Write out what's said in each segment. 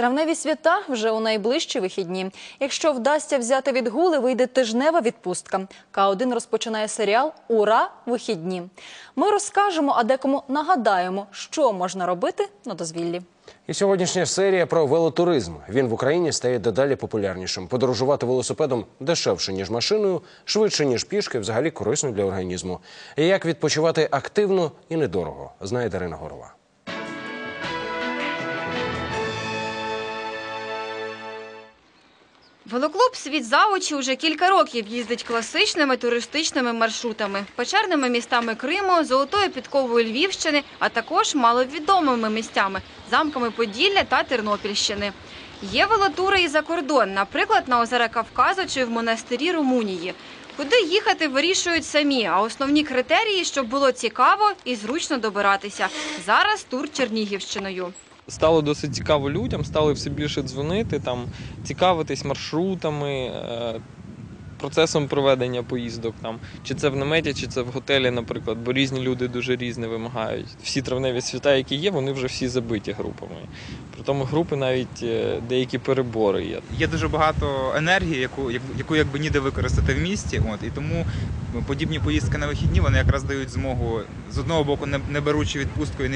Травневі свята вже у найближчі вихідні. Якщо вдасться взяти відгули, вийде тижнева відпустка. К1 розпочинає серіал Ура! Вихідні. Ми розкажемо, а декому нагадаємо, що можна робити на дозвіллі. І сьогоднішня серія про велотуризм. Він в Україні стає дедалі популярнішим. Подорожувати велосипедом дешевше ніж машиною, швидше ніж пішки, взагалі корисно для організму. І як відпочивати активно і недорого, знає Дарина Горова. Велоклуб Світ за очі уже кілька років їздить класичними туристичними маршрутами, печерними містами Криму, золотою підковою Львівщини, а також маловідомими місцями замками Поділля та Тернопільщини. Є велотури і за кордон, наприклад, на озера Кавказу чи в монастирі Румунії. Куди їхати вирішують самі, а основні критерії, щоб було цікаво і зручно добиратися. Зараз тур Чернігівщиною. Стало досить цікаво людям, стали все більше дзвонити, там, цікавитись маршрутами, е, процесом проведення поїздок, там, чи це в наметі, чи це в готелі, наприклад, бо різні люди дуже різне вимагають. Всі травневі свята, які є, вони вже всі забиті групами. При тому групи навіть е, деякі перебори є. Є дуже багато енергії, яку, яку- якби ніде використати в місті. От, і тому подібні поїздки на вихідні вони якраз дають змогу з одного боку, не, беручи відпустку і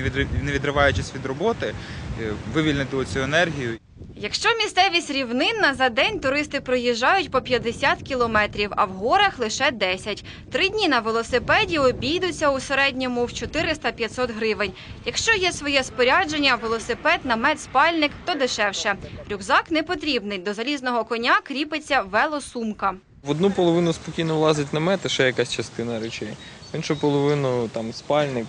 не відриваючись від роботи, е, вивільнити оцю енергію. Якщо місцевість рівнинна, за день туристи проїжджають по 50 кілометрів, а в горах лише 10. Три дні на велосипеді обійдуться у середньому в 400-500 гривень. Якщо є своє спорядження, велосипед, намет, спальник, то дешевше. Рюкзак не потрібний. До залізного коня кріпиться велосумка. В одну половину спокійно влазить намет, і ще якась частина речей. В іншу половину там спальник,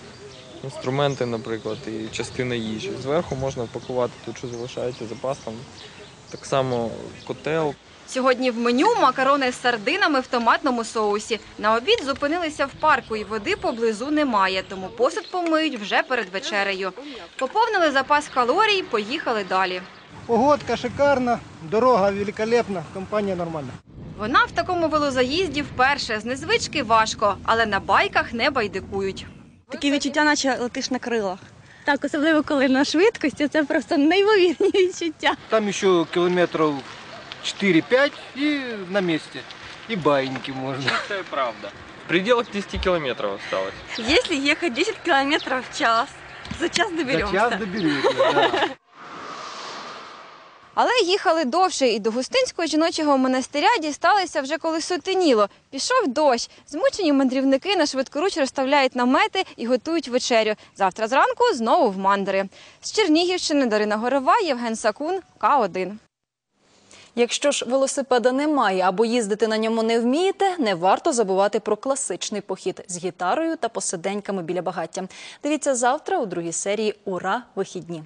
інструменти, наприклад, і частина їжі. Зверху можна впакувати тут, що залишається запас. Там так само котел, Сьогодні в меню макарони з сардинами в томатному соусі. На обід зупинилися в парку і води поблизу немає, тому посуд помиють вже перед вечерею. Поповнили запас калорій, поїхали далі. Погодка шикарна, дорога великолепна, компанія нормальна. Вона в такому велозаїзді вперше. З незвички важко, але на байках не байдикують. Такі відчуття, наче летиш на крилах. Так, особливо коли на швидкості, це просто неймовірні відчуття. Там ще кілометрів 4-5 і на місці. І баиньки можно. Це правда. В пределах 10 кілометрів осталось. Якщо їхати 10 кілометрів в час, за час За доберемося. час доберете, да. Але їхали довше і до густинського жіночого монастиря дісталися вже коли сутеніло. Пішов дощ. Змучені мандрівники на швидкоруч розставляють намети і готують вечерю. Завтра зранку знову в мандри. З Чернігівщини Дарина Горова, Євген Сакун, К1. Якщо ж велосипеда немає або їздити на ньому не вмієте, не варто забувати про класичний похід з гітарою та посиденьками біля багаття. Дивіться завтра у другій серії Ура! Вихідні.